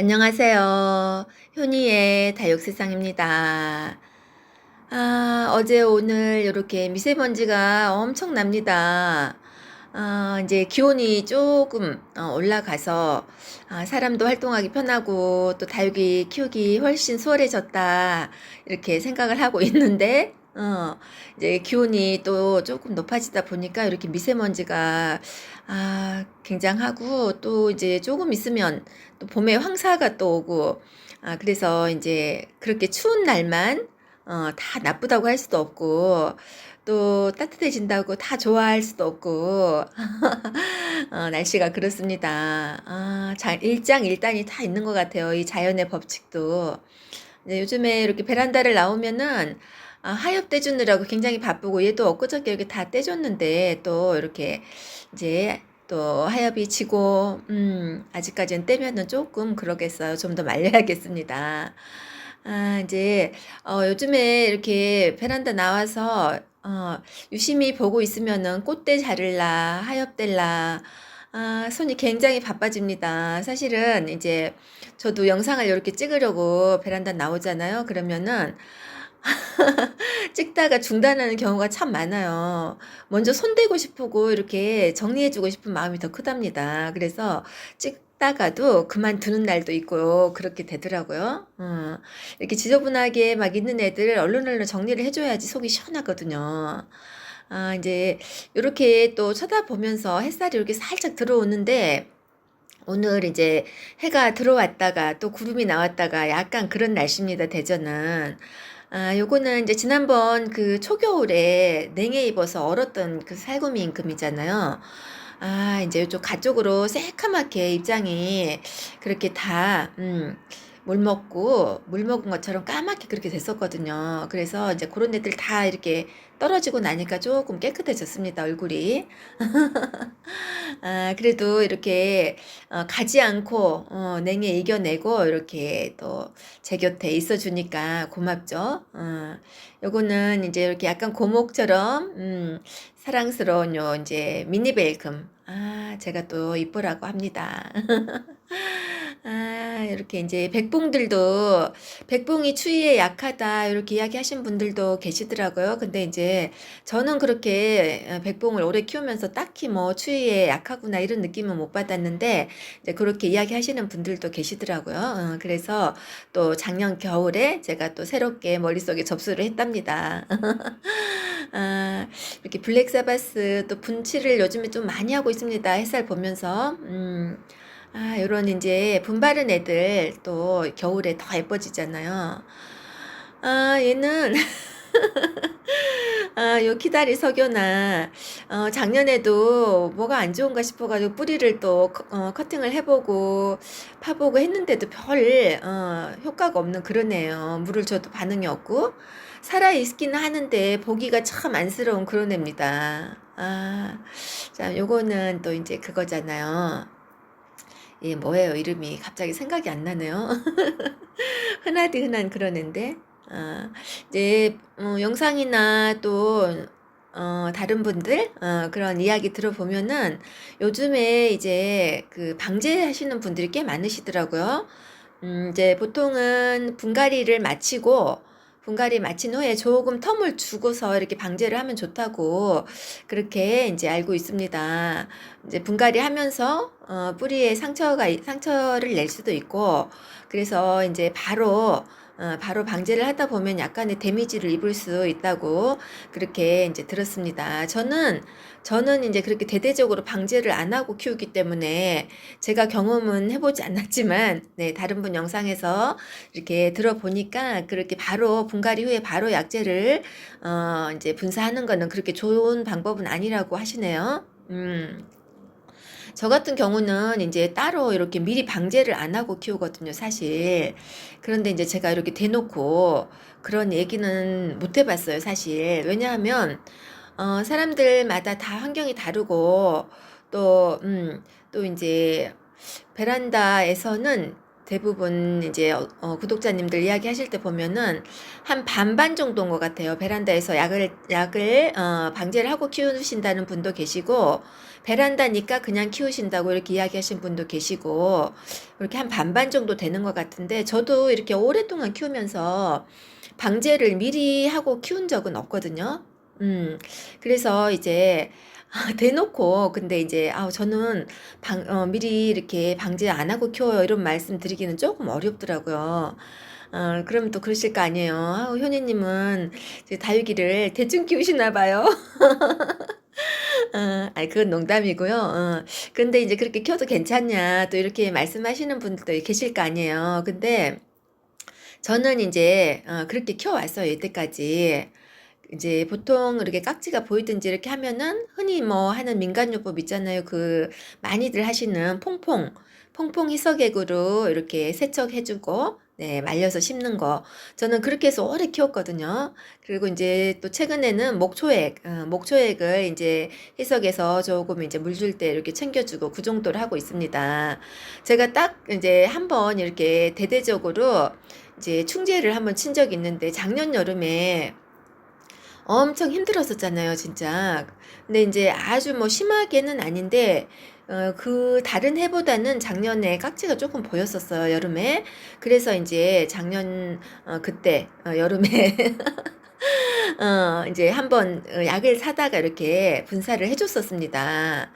안녕하세요. 효니의 다육세상입니다. 아, 어제 오늘 이렇게 미세먼지가 엄청납니다. 아, 이제 기온이 조금 어, 올라가서 아, 사람도 활동하기 편하고 또 다육이 키우기 훨씬 수월해졌다. 이렇게 생각을 하고 있는데, 어, 이제 기온이 또 조금 높아지다 보니까 이렇게 미세먼지가 아, 굉장하고 또 이제 조금 있으면 또 봄에 황사가 또 오고 아, 그래서 이제 그렇게 추운 날만 어, 다 나쁘다고 할 수도 없고 또 따뜻해진다고 다 좋아할 수도 없고 어, 날씨가 그렇습니다. 아, 자, 일장일단이 다 있는 것 같아요. 이 자연의 법칙도. 이제 요즘에 이렇게 베란다를 나오면은 아, 하엽 떼주느라고 굉장히 바쁘고 얘도 엊그저께 이렇게 다 떼줬는데 또 이렇게 이제 또 하엽이 지고 음, 아직까지는 떼면은 조금 그러겠어요. 좀 더 말려야겠습니다. 아, 이제 어, 요즘에 이렇게 베란다 나와서 어, 유심히 보고 있으면은 꽃대 자를라, 하엽 뗄라, 아, 손이 굉장히 바빠집니다. 사실은 이제 저도 영상을 이렇게 찍으려고 베란다 나오잖아요. 그러면은 찍다가 중단하는 경우가 참 많아요. 먼저 손대고 싶고 이렇게 정리해주고 싶은 마음이 더 크답니다. 그래서 찍 다가도 그만두는 날도 있고 그렇게 되더라고요. 어, 이렇게 지저분하게 막 있는 애들 얼른 얼른 정리를 해줘야지 속이 시원하거든요. 아, 이제 이렇게 또 쳐다보면서 햇살이 이렇게 살짝 들어오는데 오늘 이제 해가 들어왔다가 또 구름이 나왔다가 약간 그런 날씨입니다, 대전은. 아, 요거는 이제 지난번 그 초겨울에 냉해 입어서 얼었던 그 살구미 임금이잖아요. 아, 이제 이쪽 가쪽으로 새카맣게 입장이 그렇게 다, 음, 물 먹고, 물 먹은 것처럼 까맣게 그렇게 됐었거든요. 그래서 이제 그런 애들 다 이렇게 떨어지고 나니까 조금 깨끗해졌습니다, 얼굴이. 아, 그래도 이렇게 어, 가지 않고 어, 냉해 이겨내고 이렇게 또 제 곁에 있어 주니까 고맙죠. 어, 요거는 이제 이렇게 약간 고목처럼 음, 사랑스러운 요 이제 미니 벨금. 아, 제가 또 이쁘라고 합니다. 아, 이렇게 이제 백봉들도 백봉이 추위에 약하다 이렇게 이야기하신 분들도 계시더라고요. 근데 이제 저는 그렇게 어, 백봉을 오래 키우면서 딱히 뭐 추위에 약하구나 이런 느낌은 못 받았는데 이제 그렇게 이야기하시는 분들도 계시더라고요. 어, 그래서 또 작년 겨울에 제가 또 새롭게 머릿속에 접수를 했답니다. 아, 이렇게 블랙사바스 또 분칠을 요즘에 좀 많이 하고 있습니다. 햇살 보면서. 음. 아, 요런 이제 분바른 애들 또 겨울에 더 예뻐지잖아요. 아, 얘는 아, 요 키다리 석유나 어, 작년에도 뭐가 안 좋은가 싶어가지고 뿌리를 또 커- 어, 커팅을 해보고 파보고 했는데도 별 어, 효과가 없는 애예요. 물을 줘도 반응이 없고 살아 있기는 하는데 보기가 참 안쓰러운 그런 애입니다. 아, 자, 요거는 또 이제 그거잖아요. 예, 뭐예요? 이름이 갑자기 생각이 안 나네요. 흔하디 흔한 그런 앤데, 아, 이제, 어, 영상이나 또, 어, 다른 분들, 어, 그런 이야기 들어보면은 요즘에 이제 그 방제하시는 분들이 꽤 많으시더라고요. 음, 이제 보통은 분갈이를 마치고, 분갈이 마친 후에 조금 텀을 주고서 이렇게 방제를 하면 좋다고 그렇게 이제 알고 있습니다. 이제 분갈이 하면서 어, 뿌리에 상처가 상처를 낼 수도 있고 그래서 이제 바로 어, 바로 방제를 하다 보면 약간의 데미지를 입을 수 있다고 그렇게 이제 들었습니다. 저는 저는 이제 그렇게 대대적으로 방제를 안 하고 키우기 때문에 제가 경험은 해보지 않았지만 네, 다른 분 영상에서 이렇게 들어보니까 그렇게 바로 분갈이 후에 바로 약제를 어, 이제 분사하는 거는 그렇게 좋은 방법은 아니라고 하시네요. 음. 저 같은 경우는 이제 따로 이렇게 미리 방제를 안 하고 키우거든요, 사실. 그런데 이제 제가 이렇게 대놓고 그런 얘기는 못 해봤어요, 사실. 왜냐하면, 어, 사람들마다 다 환경이 다르고, 또, 음, 또 이제 베란다에서는 대부분 이제 어, 어, 구독자님들 이야기하실 때 보면은 한 반반 정도인 것 같아요. 베란다에서 약을 약을 어, 방제를 하고 키우신다는 분도 계시고 베란다니까 그냥 키우신다고 이렇게 이야기하신 분도 계시고 이렇게 한 반반 정도 되는 것 같은데 저도 이렇게 오랫동안 키우면서 방제를 미리 하고 키운 적은 없거든요. 음, 그래서 이제 아, 대놓고 근데 이제 아 저는 방, 어, 미리 이렇게 방제 안 하고 키워요 이런 말씀 드리기는 조금 어렵더라고요. 어, 그럼 또 그러실 거 아니에요. 아, 효니님은 이제 다육이를 대충 키우시나 봐요. 어, 아니, 그건 농담이고요. 어, 근데 이제 그렇게 키워도 괜찮냐, 또 이렇게 말씀하시는 분들도 계실 거 아니에요. 근데 저는 이제 어, 그렇게 키워왔어요, 이때까지. 이제 보통 이렇게 깍지가 보이든지 이렇게 하면은 흔히 뭐 하는 민간요법 있잖아요. 그 많이들 하시는 퐁퐁, 퐁퐁 희석액으로 이렇게 세척해주고, 네, 말려서 심는 거. 저는 그렇게 해서 오래 키웠거든요. 그리고 이제 또 최근에는 목초액, 어, 목초액을 이제 희석해서 조금 이제 물 줄 때 이렇게 챙겨주고 그 정도를 하고 있습니다. 제가 딱 이제 한번 이렇게 대대적으로 이제 충제를 한번 친 적이 있는데 작년 여름에 엄청 힘들었었잖아요, 진짜. 근데 이제 아주 뭐 심하게는 아닌데, 어, 그 다른 해보다는 작년에 깍지가 조금 보였었어요, 여름에. 그래서 이제 작년, 어, 그때, 어, 여름에, 어, 이제 한번 어, 약을 사다가 이렇게 분사를 해줬었습니다.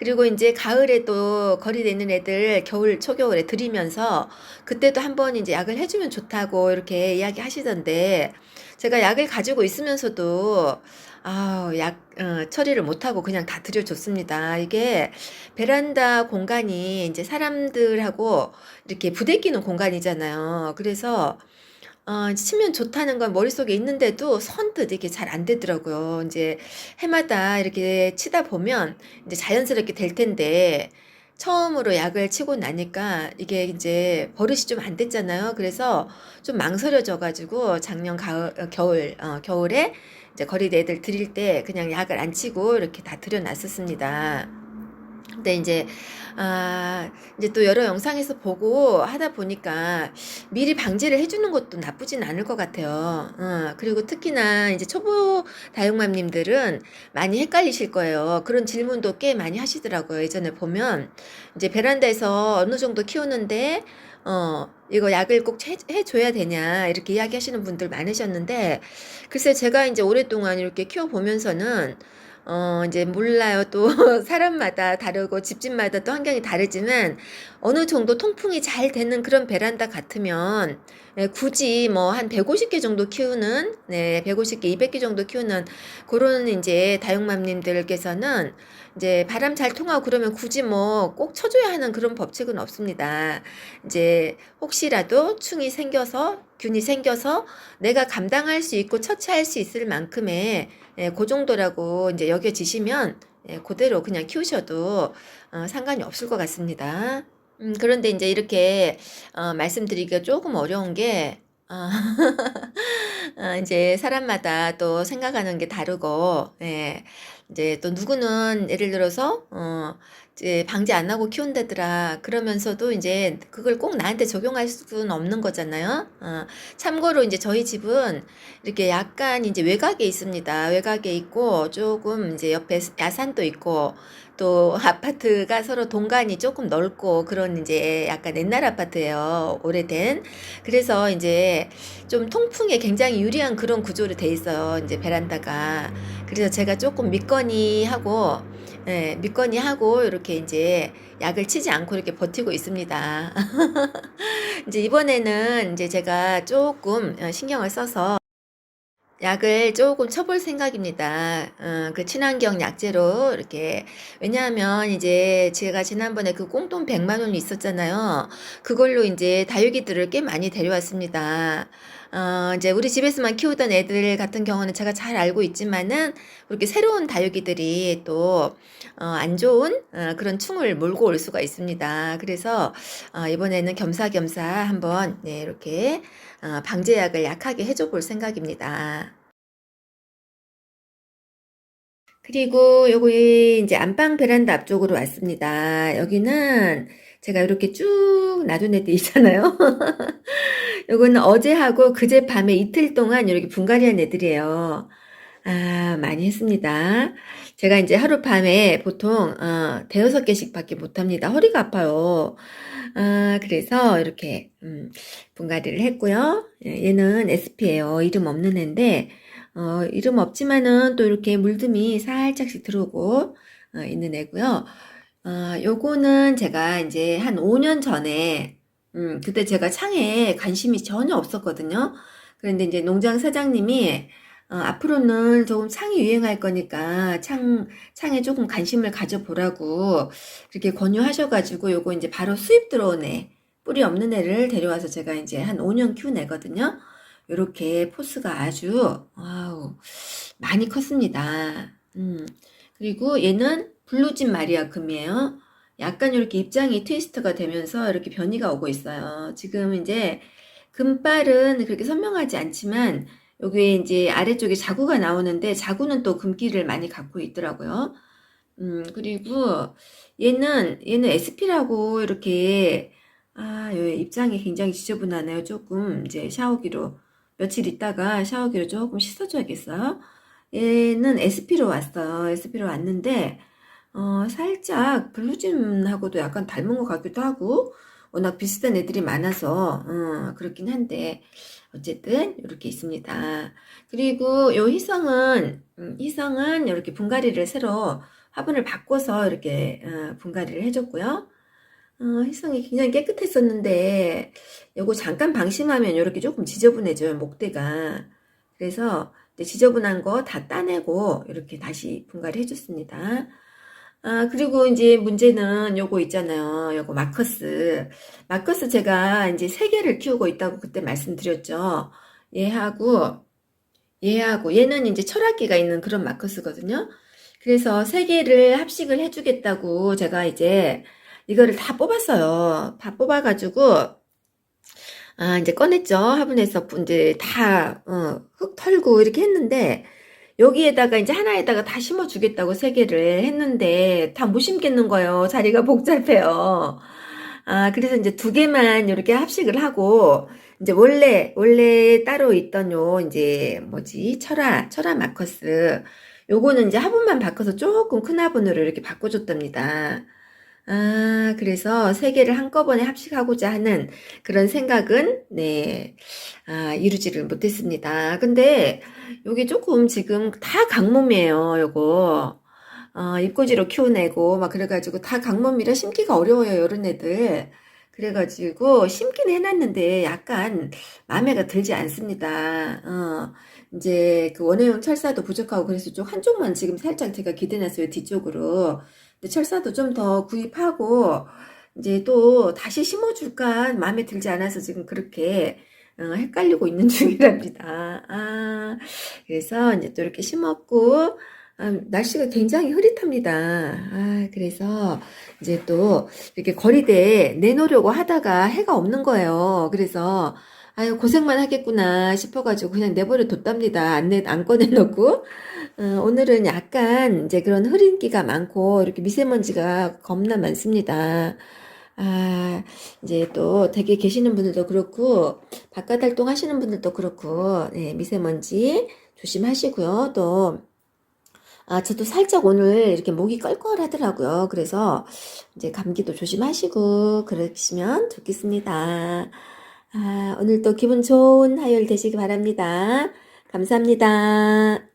그리고 이제 가을에 또 거리에 있는 애들 겨울, 초겨울에 들이면서 그때도 한번 이제 약을 해주면 좋다고 이렇게 이야기 하시던데, 제가 약을 가지고 있으면서도 아, 약 어, 처리를 못하고 그냥 다 들여줬습니다. 이게 베란다 공간이 이제 사람들하고 이렇게 부대끼는 공간이잖아요. 그래서 어, 치면 좋다는 건 머릿속에 있는데도 선뜻 이게 잘 안 되더라고요. 이제 해마다 이렇게 치다 보면 이제 자연스럽게 될 텐데 처음으로 약을 치고 나니까 이게 이제 버릇이 좀 안 됐잖아요. 그래서 좀 망설여져 가지고 작년 가을, 어, 겨울, 어, 겨울에 이제 거리대 애들 드릴 때 그냥 약을 안 치고 이렇게 다 들여 놨었습니다. 근데 이제 아 이제 또 여러 영상에서 보고 하다 보니까 미리 방지를 해주는 것도 나쁘진 않을 것 같아요. 어, 그리고 특히나 이제 초보 다육맘님들은 많이 헷갈리실 거예요. 그런 질문도 꽤 많이 하시더라고요. 예전에 보면 이제 베란다에서 어느 정도 키우는데 어, 이거 약을 꼭 해, 해줘야 되냐, 이렇게 이야기 하시는 분들 많으셨는데, 글쎄, 제가 이제 오랫동안 이렇게 키워보면서는, 어, 이제 몰라요. 또 사람마다 다르고 집집마다 또 환경이 다르지만 어느 정도 통풍이 잘 되는 그런 베란다 같으면 예, 굳이 뭐 한 150개 정도 키우는 네, 150개, 200개 정도 키우는 그런 이제 다육맘님들께서는 이제 바람 잘 통하고 그러면 굳이 뭐 꼭 쳐줘야 하는 그런 법칙은 없습니다. 이제 혹시라도 충이 생겨서 균이 생겨서 내가 감당할 수 있고 처치할 수 있을 만큼의 예, 그 정도라고 이제 여겨지시면 예, 그대로 그냥 키우셔도 어, 상관이 없을 것 같습니다. 음, 그런데 이제 이렇게 어, 말씀드리기가 조금 어려운 게 어, 어, 이제 사람마다 또 생각하는 게 다르고, 예, 이제 또 누구는 예를 들어서, 어, 이제 방제 안 하고 키운다더라. 그러면서도 이제 그걸 꼭 나한테 적용할 수는 없는 거잖아요. 어, 참고로 이제 저희 집은 이렇게 약간 이제 외곽에 있습니다. 외곽에 있고 조금 이제 옆에 야산도 있고 또 아파트가 서로 동간이 조금 넓고 그런 이제 약간 옛날 아파트예요. 오래된. 그래서 이제 좀 통풍에 굉장히 유리한 그런 구조로 돼 있어요. 이제 베란다가. 그래서 제가 조금 믿거니 하고 예, 믿거니 하고 이렇게 이제 약을 치지 않고 이렇게 버티고 있습니다. 이제 이번에는 이제 제가 조금 어, 신경을 써서 약을 조금 쳐볼 생각입니다. 어, 그 친환경 약재로 이렇게 왜냐하면 이제 제가 지난번에 그 꽁돈 100만 원이 있었잖아요. 그걸로 이제 다육이들을 꽤 많이 데려왔습니다. 어, 이제 우리 집에서만 키우던 애들 같은 경우는 제가 잘 알고 있지만은 그렇게 새로운 다육이들이 또 어, 안 좋은 어, 그런 충을 몰고 올 수가 있습니다. 그래서 어, 이번에는 겸사겸사 한번 네, 이렇게 어, 방제약을 약하게 해줘 볼 생각입니다. 그리고 요거 이제 안방 베란다 앞쪽으로 왔습니다. 여기는 제가 이렇게 쭉 놔둔 애들 있잖아요. 요거는 어제하고 그제 밤에 이틀 동안 이렇게 분갈이한 애들이에요. 아, 많이 했습니다. 제가 이제 하룻밤에 보통 어, 대여섯 개씩 밖에 못합니다. 허리가 아파요. 아, 그래서 이렇게 음, 분갈이를 했고요. 예, 얘는 SP예요. 이름 없는 애인데 어, 이름 없지만은 또 이렇게 물듬이 살짝씩 들어오고 어, 있는 애고요. 어, 요거는 제가 이제 한 5 년 전에 음, 그때 제가 창에 관심이 전혀 없었거든요. 그런데 이제 농장 사장님이 어, 앞으로는 조금 창이 유행할 거니까 창, 창에 조금 관심을 가져 보라고 이렇게 권유하셔 가지고 요거 이제 바로 수입 들어온 애, 뿌리 없는 애를 데려와서 제가 이제 한 5 년 키운 애거든요. 요렇게 포스가 아주, 와우, 많이 컸습니다. 음, 그리고 얘는 블루진 마리아 금이에요. 약간 이렇게 입장이 트위스트가 되면서 이렇게 변이가 오고 있어요. 지금 이제 금발은 그렇게 선명하지 않지만 여기에 이제 아래쪽에 자구가 나오는데 자구는 또 금기를 많이 갖고 있더라고요. 음, 그리고 얘는 얘는 SP라고 이렇게 아, 요 입장이 굉장히 지저분하네요. 조금 이제 샤워기로 며칠 있다가 샤워기로 조금 씻어줘야겠어요. 얘는 SP로 왔어요. SP로 왔는데 어, 살짝 블루진하고도 약간 닮은 것 같기도 하고 워낙 비슷한 애들이 많아서 어, 그렇긴 한데 어쨌든 이렇게 있습니다. 그리고 요 희성은 음, 희성은 이렇게 분갈이를 새로 화분을 바꿔서 이렇게 어, 분갈이를 해줬고요. 어, 희성이 굉장히 깨끗했었는데 요거 잠깐 방심하면 이렇게 조금 지저분해져요 목대가. 그래서 지저분한 거 다 따내고 이렇게 다시 분갈이 해줬습니다. 아, 그리고 이제 문제는 요거 있잖아요. 요거 마커스. 마커스 제가 이제 세 개를 키우고 있다고 그때 말씀드렸죠. 얘하고, 얘하고, 얘는 이제 철학기가 있는 그런 마커스거든요. 그래서 세 개를 합식을 해주겠다고 제가 이제 이거를 다 뽑았어요. 다 뽑아가지고, 아, 이제 꺼냈죠. 화분에서 이제 다, 어, 흙 털고 이렇게 했는데, 여기에다가 이제 하나에다가 다 심어주겠다고 세 개를 했는데 다 못 심겠는 거예요. 자리가 복잡해요. 아, 그래서 이제 두 개만 이렇게 합식을 하고 이제 원래 원래 따로 있던 요 이제 뭐지 철화 철화 마커스 요거는 이제 화분만 바꿔서 조금 큰 화분으로 이렇게 바꿔줬답니다. 아, 그래서 세 개를 한꺼번에 합식하고자 하는 그런 생각은, 네, 아, 이루지를 못했습니다. 근데, 요게 조금 지금 다 강몸이에요, 요거. 어, 입꼬지로 키워내고, 막 그래가지고 다 강몸이라 심기가 어려워요, 요런 애들. 그래가지고 심긴 해놨는데 약간 마음에가 들지 않습니다. 어, 이제 그 원효용 철사도 부족하고 그래서 좀 한쪽만 지금 살짝 제가 기대놨어요, 뒤쪽으로. 철사도 좀 더 구입하고 이제 또 다시 심어줄까 마음에 들지 않아서 지금 그렇게 어, 헷갈리고 있는 중이랍니다. 아, 그래서 이제 또 이렇게 심었고 아, 날씨가 굉장히 흐릿합니다. 아, 그래서 이제 또 이렇게 거리대에 내놓으려고 하다가 해가 없는 거예요. 그래서 아유 고생만 하겠구나 싶어가지고 그냥 내버려 뒀답니다. 안, 내, 안 꺼내놓고 어, 오늘은 약간 이제 그런 흐린기가 많고 이렇게 미세먼지가 겁나 많습니다. 아, 이제 또 댁에 계시는 분들도 그렇고 바깥 활동 하시는 분들도 그렇고 네, 미세먼지 조심하시고요. 또 아, 저도 살짝 오늘 이렇게 목이 껄껄하더라고요. 그래서 이제 감기도 조심하시고 그러시면 좋겠습니다. 아, 오늘도 기분 좋은 화요일 되시기 바랍니다. 감사합니다.